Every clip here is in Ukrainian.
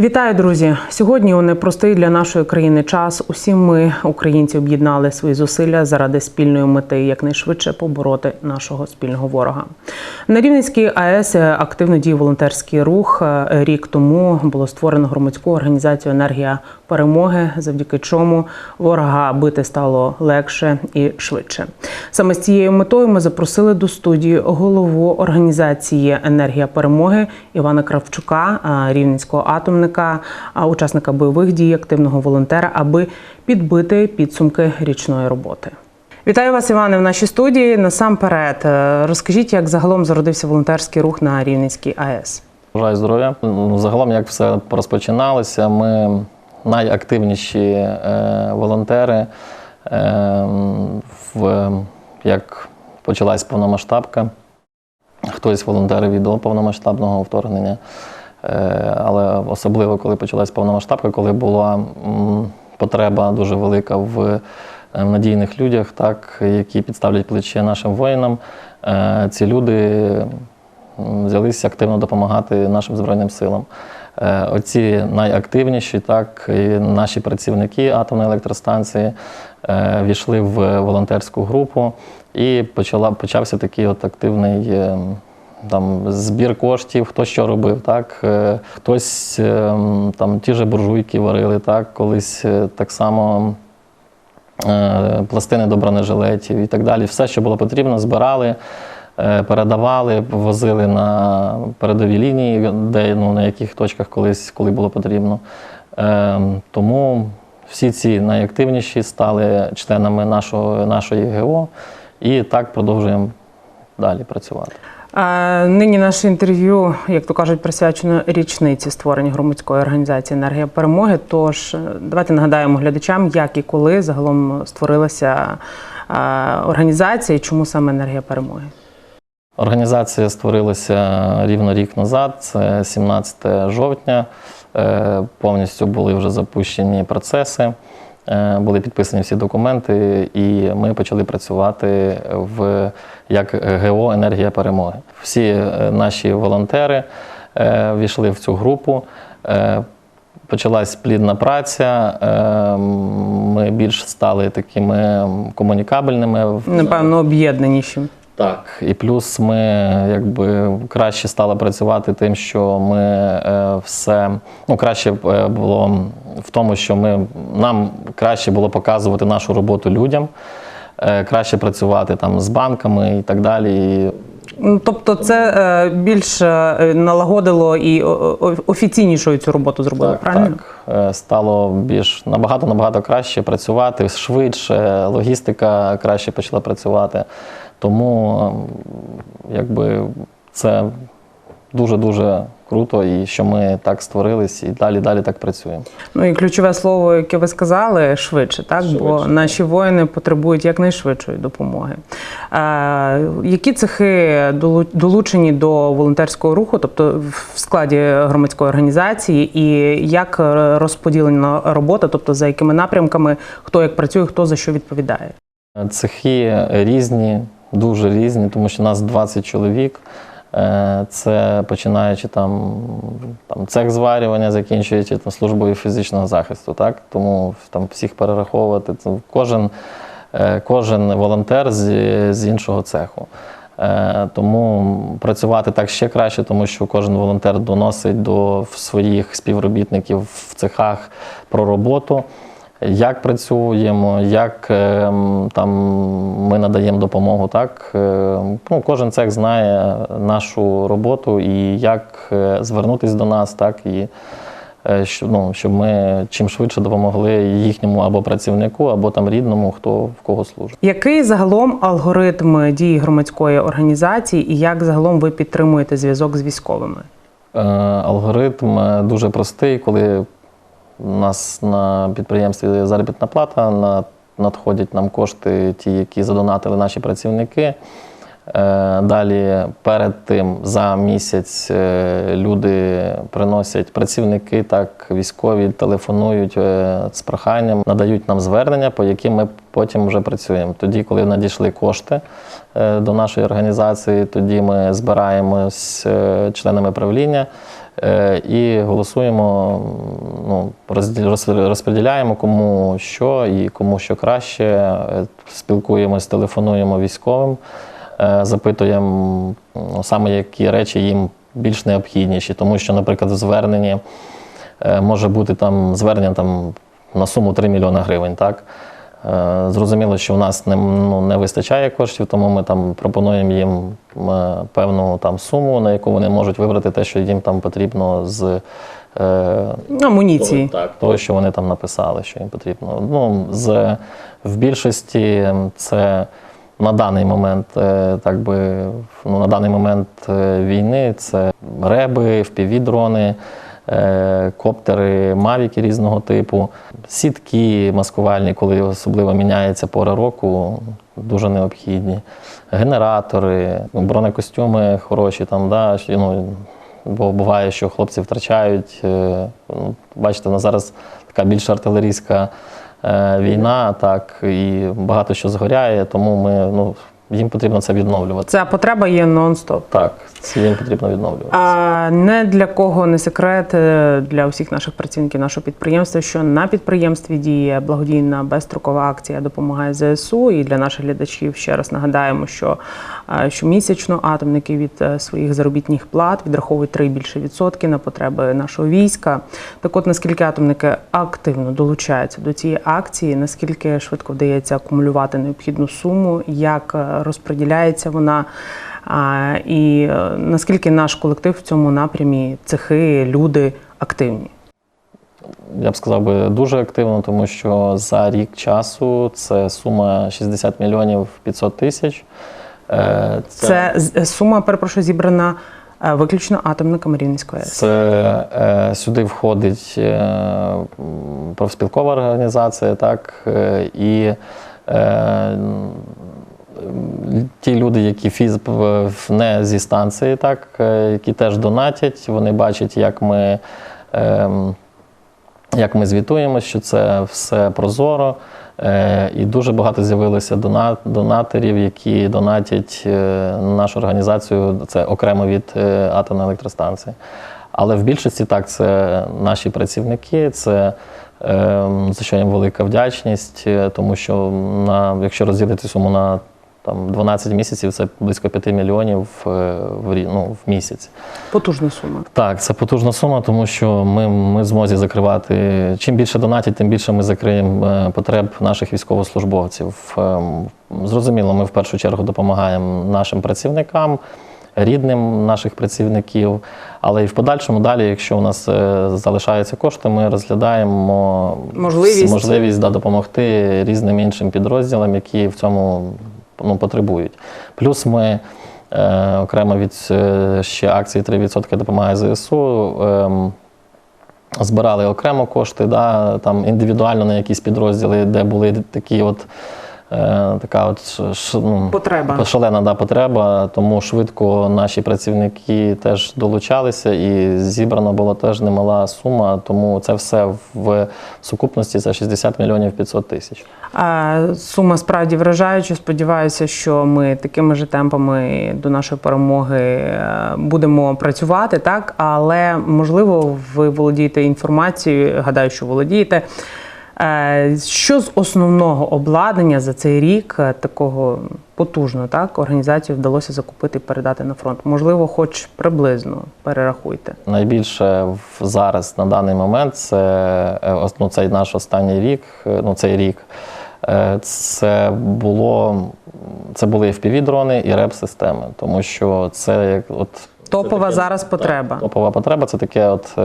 Вітаю, друзі! Сьогодні у непростий для нашої країни час. Усі ми, українці, об'єднали свої зусилля заради спільної мети якнайшвидше побороти нашого спільного ворога. На Рівненській АЕС активно діє волонтерський рух. Рік тому було створено громадську організацію Енергія перемоги, завдяки чому ворога бити стало легше і швидше. Саме з цією метою ми запросили до студії голову організації Енергія перемоги Івана Кравчука, рівненського атомника, учасника бойових дій, активного волонтера, аби підбити підсумки річної роботи. Вітаю вас, Іване, в нашій студії. Насамперед, е, розкажіть, як загалом зародився волонтерський рух на Рівненській АЕС. Бажаю здоров'я. Ну, Загалом, як все розпочиналося, ми найактивніші е, волонтери, е, в, як почалась повномасштабка. Хтось волонтери від до повномасштабного вторгнення. Е, але особливо, коли почалась повномасштабка, коли була потреба дуже велика в е, надійних людях, так, які підставлять плече нашим воїнам, ці люди взялися активно допомагати нашим Збройним силам. Е, Оці найактивніші, так, і наші працівники атомної електростанції е, війшли в волонтерську групу і почала, почався такий от активний е, там, збір коштів, хто що робив. Так. Е, Хтось е, там, ті ж буржуйки варили, так, колись так само е, пластини до бронежилетів і так далі. Все, що було потрібно, збирали, передавали, возили на передові лінії, де, ну, на яких точках колись, коли було потрібно. Е, Тому всі ці найактивніші стали членами нашого, нашої ГО і так продовжуємо далі працювати. Нині наше інтерв'ю, як то кажуть, присвячено річниці створення громадської організації Енергія перемоги. Тож е, давайте нагадаємо глядачам, як і коли загалом створилася організація і чому саме енергія перемоги. Організація створилася рівно рік назад, це 17 жовтня. Е, Повністю були вже запущені процеси, е, були підписані всі документи, і ми почали працювати в як ГО Енергія перемоги. Всі е, наші волонтери війшли в цю групу. Почалась плідна праця. Ми більш стали такими комунікабельними. Напевно, об'єднаніші. Так, і плюс ми якби краще стали працювати тим, що ми е, все ну краще е, було в тому, що ми нам краще було показувати нашу роботу людям, е, краще працювати там з банками і так далі. І Ну, Тобто, це е, більш е, налагодило і офіційнішою цю роботу зробило, правильно? так е, стало більш набагато набагато краще працювати, швидше, логістика краще почала працювати. Тому якби це дуже-дуже круто, і що ми так створились і далі далі так працюємо. Ну і ключове слово, яке ви сказали, швидше, так? Бо наші воїни потребують якнайшвидшої допомоги. Е, які цехи долу- долучені до волонтерського руху, тобто в складі громадської організації, і як розподілена робота, тобто за якими напрямками, хто як працює, хто за що відповідає? Цехи різні, дуже різні, тому що нас 20 чоловік. Е, Це починаючи там, там цех зварювання, закінчуючи там, службою фізичного захисту. Так? Тому там всіх перераховувати. Це кожен, е, кожен волонтер з, з іншого цеху. Е, Тому працювати так ще краще, тому що кожен волонтер доносить до своїх співробітників в цехах про роботу як працюємо, як е, там ми надаємо допомогу. Так? Е, Ну, кожен цех знає нашу роботу і як е, звернутися до нас, так? і е, ну, щоб ми чим швидше допомогли їхньому або працівнику, або там рідному, хто в кого служить. Який загалом алгоритм дії громадської організації і як загалом ви підтримуєте зв'язок з військовими? Алгоритм дуже простий, коли у нас на підприємстві заробітна плата, надходять нам кошти, ті, які задонатили наші працівники. Е, Далі перед тим за місяць е, люди приносять працівники, так військові телефонують е, з проханням, надають нам звернення, по яким ми потім вже працюємо. Тоді, коли надійшли кошти до нашої організації, тоді ми збираємось членами правління. Е, І голосуємо, ну, розподіляємо кому що і кому що краще. Е, Спілкуємось, телефонуємо військовим, е, запитуємо ну, саме які речі їм більш необхідніші. Тому що, наприклад, е, може бути там звернення там, на суму 3 мільйони гривень. Так? Е, Зрозуміло, що в нас не, ну, не вистачає коштів, тому ми там пропонуємо їм е, певну там суму, на яку вони можуть вибрати те, що їм там потрібно з е, Амуніції. того, так, того, що вони там написали, що їм потрібно. Ну, з, в більшості це на даний момент, е, так би, ну, на даний момент війни це реби, впівдрони, е, коптери, мавіки різного типу, сітки маскувальні, коли особливо міняється пора року, дуже необхідні. Генератори, бронекостюми хороші, там, да, ну, бо буває, що хлопці втрачають. е, ну, Бачите, на зараз така більш артилерійська е, війна, так, і багато що згоряє, тому ми, ну, їм потрібно це відновлювати. Ця потреба є нон-стоп. Так, це їм потрібно відновлювати. А не для кого не секрет е, для усіх наших працівників нашого підприємства, що на підприємстві діє благодійна безстрокова акція допомагає ЗСУ. І для наших глядачів ще раз нагадаємо, що щомісячно атомники від е, своїх заробітних плат відраховують 3 більше відсотки на потреби нашого війська. Так от наскільки атомники активно долучаються до цієї акції, наскільки швидко вдається акумулювати необхідну суму, як е, розподіляється вона. І е, наскільки наш колектив в цьому напрямі, цехи, люди активні? Я б сказав би дуже активно, тому що за рік часу це сума 60 мільйонів 500 тисяч. Е, Це, сума, перепрошую, зібрана е, виключно атомниками Рівненської АЕС. Це е, сюди входить профспілкова організація, так, і ті люди, які фіз, не зі станції, так, які теж донатять, вони бачать, як ми. Е, як ми звітуємо, що це все прозоро. Е, І дуже багато з'явилося дона- донаторів, які донатять е, нашу організацію. Це окремо від е, атомної електростанції. Але в більшості так, це наші працівники, це е, за що їм велика вдячність, тому що на, якщо розділити суму на там, 12 місяців, це близько 5 мільйонів е, в, ну, в місяць. Потужна сума. Так, це потужна сума, тому що ми, ми змозі закривати. Чим більше донатять, тим більше ми закриємо е, потреб наших військовослужбовців. Ем, Зрозуміло, ми в першу чергу допомагаємо нашим працівникам, рідним наших працівників. Але і в подальшому далі, якщо у нас е, залишаються кошти, ми розглядаємо Можливість. можливість да, допомогти різним іншим підрозділам, які в цьому ну, потребують. Плюс ми е, окремо від е, ще акції 3% допомагає ЗСУ. Е, Збирали окремо кошти, да, там індивідуально на якісь підрозділи, де були такі от, така от ну, Потреба. шалена да, потреба, тому швидко наші працівники теж долучалися і зібрана була теж немала сума, тому це все в сукупності це 60 мільйонів 500 тисяч. А, Сума справді вражаюча. Сподіваюся, що ми такими ж темпами до нашої перемоги е, будемо працювати, так але можливо, ви володієте інформацією. Гадаю, що володієте. Е, Що з основного обладнання за цей рік е, такого потужного так організацію вдалося закупити і передати на фронт? Можливо, хоч приблизно перерахуйте. Найбільше зараз на даний момент це е, ну, цей наш останній рік, ну цей рік. Це було це були FPV-дрони і реп-системи, тому що це як от Топова таке- зараз потреба. Так, топова потреба це таке, от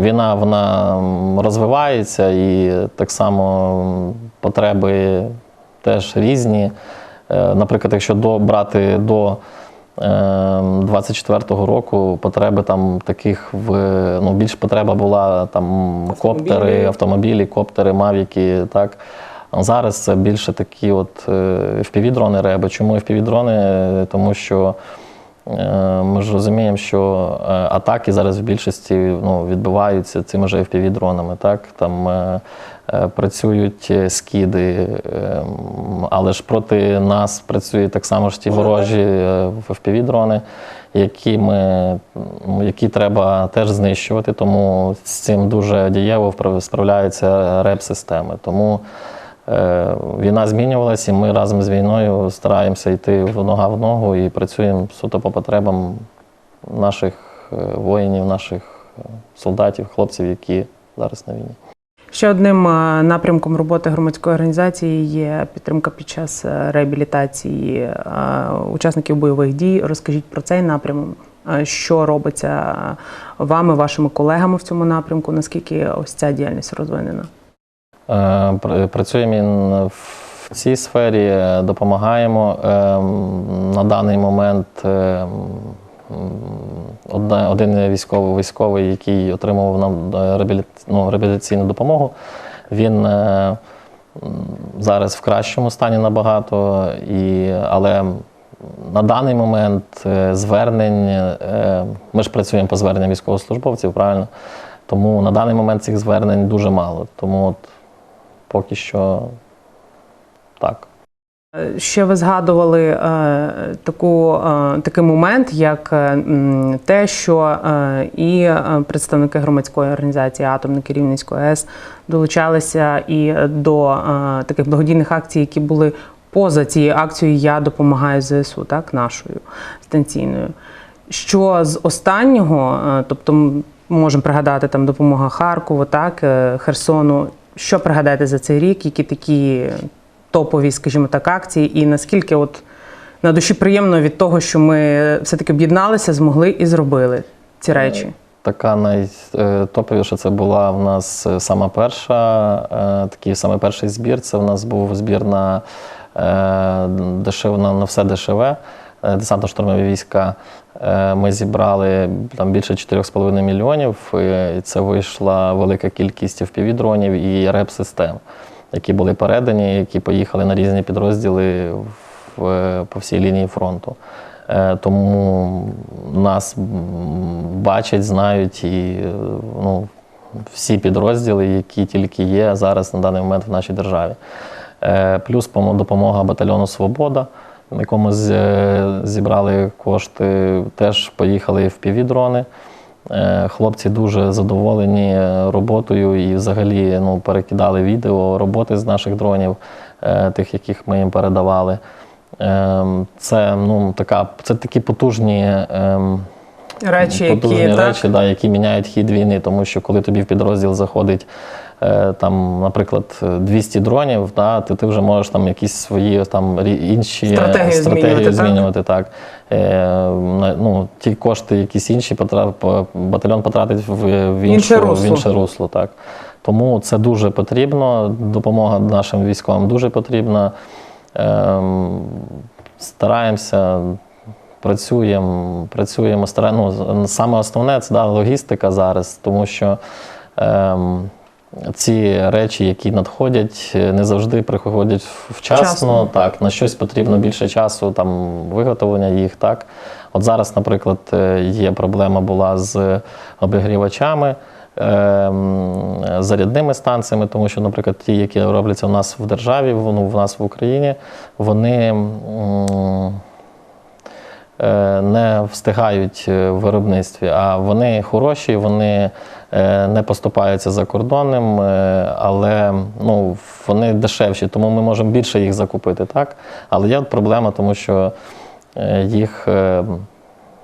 війна вона розвивається, і так само потреби теж різні. Е, Наприклад, якщо до, брати до е, 24-го року потреби там таких в ну, більш потреба була там коптери, Автомобілі. автомобілі, коптери, мавіки. Так. А Зараз це більше такі от е, FPV-дрони реби. Чому FPV-дрони? Е, Тому що Ми ж розуміємо, що е, атаки зараз в більшості ну, відбуваються цими ж FPV-дронами. Так? Там е, е, працюють е, скиди, е, але ж проти нас працюють так само ж ті ворожі е, FPV-дрони. які, ми, які треба теж знищувати. Тому з цим дуже дієво справляються реп-системи. Тому е, війна змінювалася, і ми разом з війною стараємося йти в нога в ногу і працюємо суто по потребам наших е, воїнів, наших е, солдатів, хлопців, які зараз на війні. Ще одним е, напрямком роботи громадської організації є підтримка під час е, реабілітації е, учасників бойових дій. Розкажіть про цей напрямок. Е, Що робиться вами, вашими колегами в цьому напрямку? Наскільки ось ця діяльність розвинена? Е, пр- Працюємо в цій сфері, допомагаємо. Е, На даний момент е, м, одна- один військовий, військовий, який отримував нам е, ну, реабілітаційну допомогу, він е, зараз в кращому стані набагато, і, але на даний момент звернень, ми ж працюємо по зверненням військовослужбовців, правильно? Тому на даний момент цих звернень дуже мало. Тому от поки що так. Е, Ще ви згадували е, таку, е, такий момент, як е, те, що е, і е, представники громадської організації Атомники Рівненської АЕС долучалися і до е, таких благодійних акцій, які були поза цією акцією Я допомагаю ЗСУ, так, нашою станційною. Що з останнього, е, тобто можемо пригадати там допомога Харкову, так, е, Херсону. Що пригадаєте за цей рік? Які такі топові, скажімо так, акції, і наскільки от на душі приємно від того, що ми все-таки об'єдналися, змогли і зробили ці речі. Така найтоповіша це була в нас е, сама перша, е, такий саме перший збір. Це в нас був збір на, е, дешев, на, все дешеве. е, Десантно-штурмові війська. Е, Ми зібрали там більше 4,5 мільйонів. е, І це вийшла велика кількість FPV-дронів і реп-систем, які були передані, які поїхали на різні підрозділи в, по всій лінії фронту. Е, Тому нас бачать, знають і е, ну, всі підрозділи, які тільки є зараз на даний момент в нашій державі. Е, Плюс допомога батальйону Свобода, на якому е, зібрали кошти, теж поїхали в півдрони. Хлопці дуже задоволені е, роботою і взагалі ну, перекидали відео роботи з наших дронів, е, тих, яких ми їм передавали. Це, ну, така, це такі потужні, ем, Речі, потужні які речі, так, да, які міняють хід війни, тому що коли тобі в підрозділ заходить. Е, Там, наприклад, 200 дронів, да, ти, ти вже можеш там якісь свої там інші е, Стратегію змінювати, так? змінювати. Так. Е, ну, ті кошти, якісь інші потра- по- батальйон потратить в, в, іншу, Інше русло. в інше русло. Так. Тому це дуже потрібно. Допомога нашим військовим дуже потрібна. Ем, стараємося, працюємо, працюємо. Ну, саме основне це да, логістика зараз, тому що ем, ці речі, які надходять, не завжди приходять вчасно. Вчасно. Так, на щось потрібно більше часу, там виготовлення їх. Так. От зараз, наприклад, е, є проблема була з обігрівачами. ем, Зарядними станціями, тому що, наприклад, ті, які робляться у нас в державі, ну, в нас в Україні, вони е, не встигають е, в виробництві, а вони хороші, вони е, не поступаються за кордоном, е, але ну, вони дешевші, тому ми можемо більше їх закупити. Так? Але є проблема, тому що е, їх е,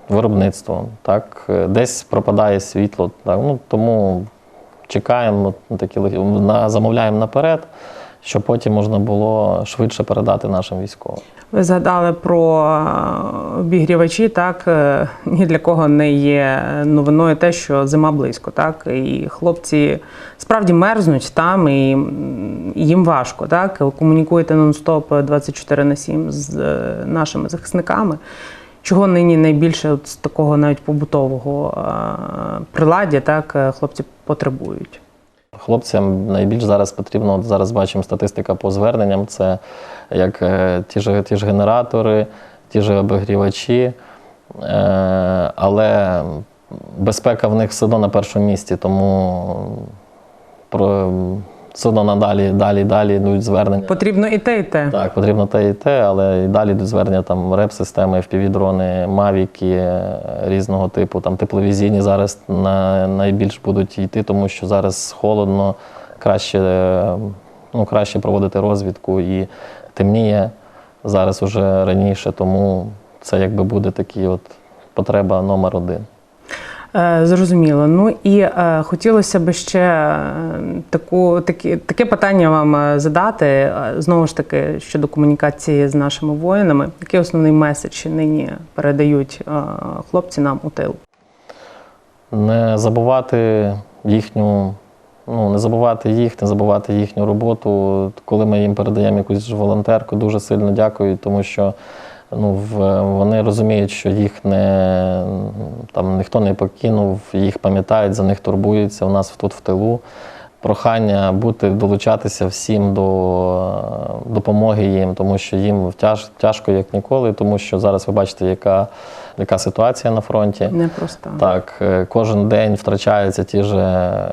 виробництво, так? е, десь пропадає світло. Так? Ну, тому чекаємо такі замовляємо наперед. Щоб потім можна було швидше передати нашим військовим. ви згадали про е, обігрівачі. Так Е, ні для кого не є новиною те, що зима близько, так і хлопці справді мерзнуть там, і їм важко. Так комунікуєте нон-стоп 24 на 7 з е, нашими захисниками. Чого нині найбільше от з такого навіть побутового приладдя, так хлопці потребують? Хлопцям найбільш зараз потрібно, от зараз бачимо статистика по зверненням, це як е, ті ж, ті ж генератори, ті ж обігрівачі, е, але безпека в них все одно на першому місці, тому про, все одно надалі, далі, далі йдуть звернення. Потрібно і те, і те. Так, потрібно те і те, але і далі йдуть звернення там реп-системи, FPV-дрони, мавіки е, різного типу, там тепловізійні зараз на, найбільш будуть йти, тому що зараз холодно, краще, е, ну, краще проводити розвідку і темніє зараз уже раніше, тому це якби буде такий от потреба номер один. Е, Зрозуміло. Ну і е, хотілося б ще е, таку, такі, таке питання вам задати. Знову ж таки, щодо комунікації з нашими воїнами. Який основний меседж нині передають хлопці нам у тил? не забувати їхню, ну не забувати їх, не забувати їхню роботу. Коли ми їм передаємо якусь волонтерку, дуже сильно дякую, тому що ну, вони розуміють, що їх не там ніхто не покинув, їх пам'ятають, за них турбуються. У нас тут в тилу. Прохання бути, долучатися всім до допомоги їм, тому що їм тяж, тяжко як ніколи, тому що зараз ви бачите, яка, яка ситуація на фронті. Непроста. Так, е, кожен день втрачаються ті ж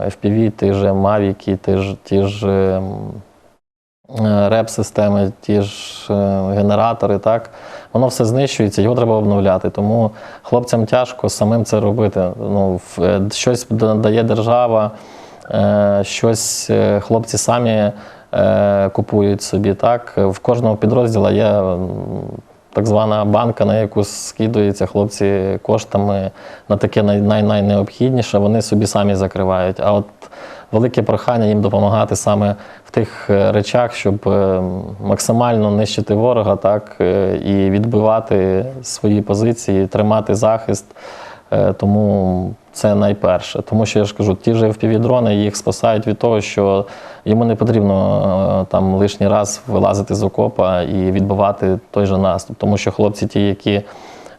FPV, ті ж Mavic, ті ж, ті ж реп-системи, ті ж е, генератори. Так? Воно все знищується, його треба обновляти. Тому хлопцям тяжко самим це робити. Ну, е, щось дає держава, е, щось е, хлопці самі е, купують собі. Так? В кожного підрозділу є так звана банка, на яку скидуються хлопці коштами на таке най- най- найнеобхідніше, вони собі самі закривають. А от велике прохання їм допомагати саме в тих е, речах, щоб е, максимально нищити ворога, так е, і відбивати свої позиції, тримати захист. Тому це найперше. Тому що я ж кажу, ті ж FPV-дрони їх спасають від того, що йому не потрібно там лишній раз вилазити з окопа і відбивати той же наступ. Тому що хлопці, ті, які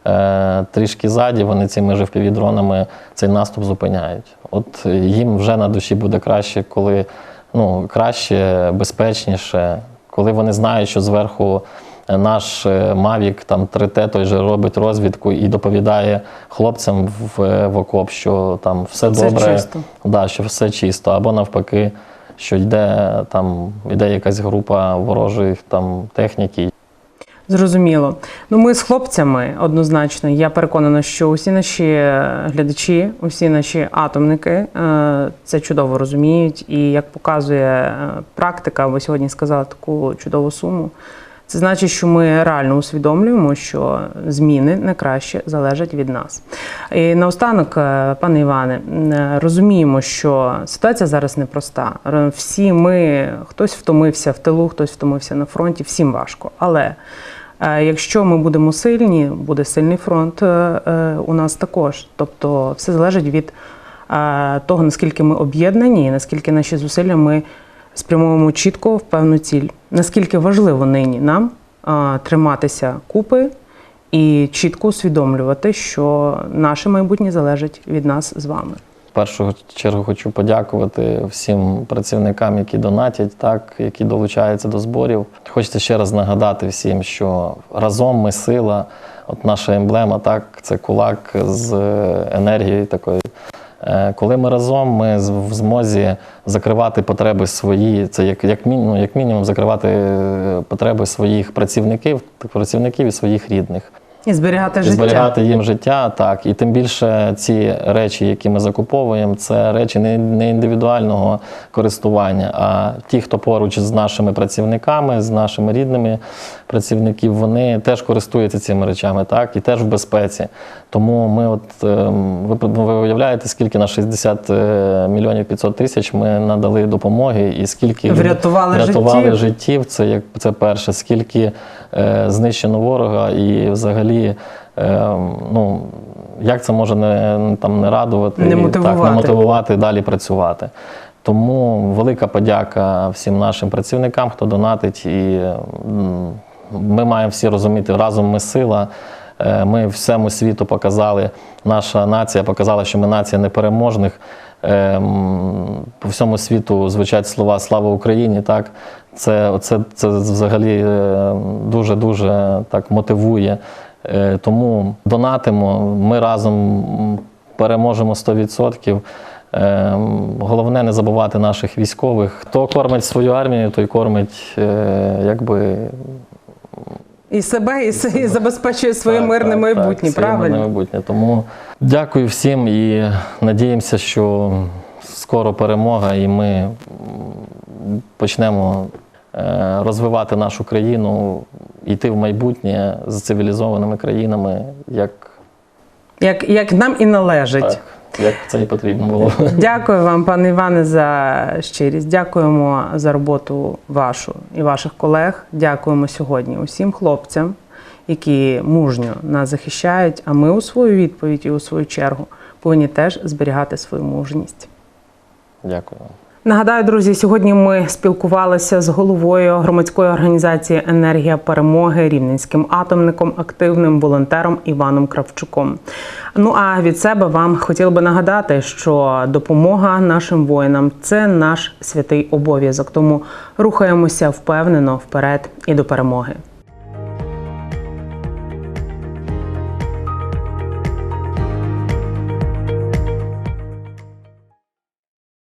е, трішки ззаді, вони цими ж FPV-дронами цей наступ зупиняють. От їм вже на душі буде краще, коли ну, краще, безпечніше, коли вони знають, що зверху е, наш е, Mavic там 3T той же робить розвідку і доповідає хлопцям в, в окоп, що там все добре, чисто. Да, що все чисто, або навпаки, що йде там йде якась група ворожих там техніки, Зрозуміло. Ну, ми з хлопцями однозначно. Я переконана, що усі наші глядачі, усі наші атомники е, це чудово розуміють. І як показує е, практика, ви сьогодні сказали таку чудову суму. Це значить, що ми реально усвідомлюємо, що зміни не краще залежать від нас. І наостанок, е, пане Іване, е, розуміємо, що ситуація зараз непроста. Всі ми, хтось втомився в тилу, хтось втомився на фронті, всім важко. Але е, якщо ми будемо сильні, буде сильний фронт е, е, у нас також. Тобто все залежить від е, того, наскільки ми об'єднані, і наскільки наші зусилля ми спрямовуємо чітко в певну ціль. Наскільки важливо нині нам е, триматися купи і чітко усвідомлювати, що наше майбутнє залежить від нас з вами. Першу чергу хочу подякувати всім працівникам, які донатять, так, які долучаються до зборів. Хочеться ще раз нагадати всім, що разом ми сила. От наша емблема, так, це кулак з енергією такою. Е, Коли ми разом, ми в змозі закривати потреби свої, це як, як, мінімум, як мінімум закривати е, потреби своїх працівників, працівників і своїх рідних. І зберігати І життя. зберігати їм життя, так. І тим більше ці речі, які ми закуповуємо, це речі не, не індивідуального користування, а ті, хто поруч з нашими працівниками, з нашими рідними працівників, вони теж користуються цими речами, так, і теж в безпеці. Тому ми, от ем, ви, ви уявляєте, скільки на 60 е, мільйонів 500 тисяч ми надали допомоги, і скільки Врятували врятували життів. життів. Це як це перше, скільки е, знищено ворога, і взагалі, е, ну як це може не там не радувати, Не мотивувати. так, не мотивувати далі працювати. Тому велика подяка всім нашим працівникам, хто донатить, і ми маємо всі розуміти, разом ми сила. Е, Ми всьому світу показали, наша нація показала, що ми нація непереможних. Ем, По всьому світу звучать слова Слава Україні. Так, це, це, це взагалі дуже дуже так мотивує. Е, Тому донатимо. Ми разом переможемо 100%. Е, Головне не забувати наших військових. Хто кормить свою армію, той кормить е, якби І себе, і, с- і забезпечує своє Так, мирне так, майбутнє, так, правильно? мирне майбутнє. Тому дякую всім і надіємося, що скоро перемога, і ми почнемо е, розвивати нашу країну, йти в майбутнє з цивілізованими країнами, як, Як, як нам і належить. так, як це і потрібно було. Дякую вам, пане Іване, за щирість. Дякуємо за роботу вашу і ваших колег. Дякуємо сьогодні усім хлопцям, які мужньо нас захищають. А ми у свою відповідь і у свою чергу повинні теж зберігати свою мужність. Дякую. вам. Нагадаю, друзі, сьогодні ми спілкувалися з головою громадської організації Енергія перемоги рівненським атомником, активним волонтером Іваном Кравчуком. Ну а від себе вам хотіла би нагадати, що допомога нашим воїнам це наш святий обов'язок. Тому рухаємося впевнено вперед і до перемоги.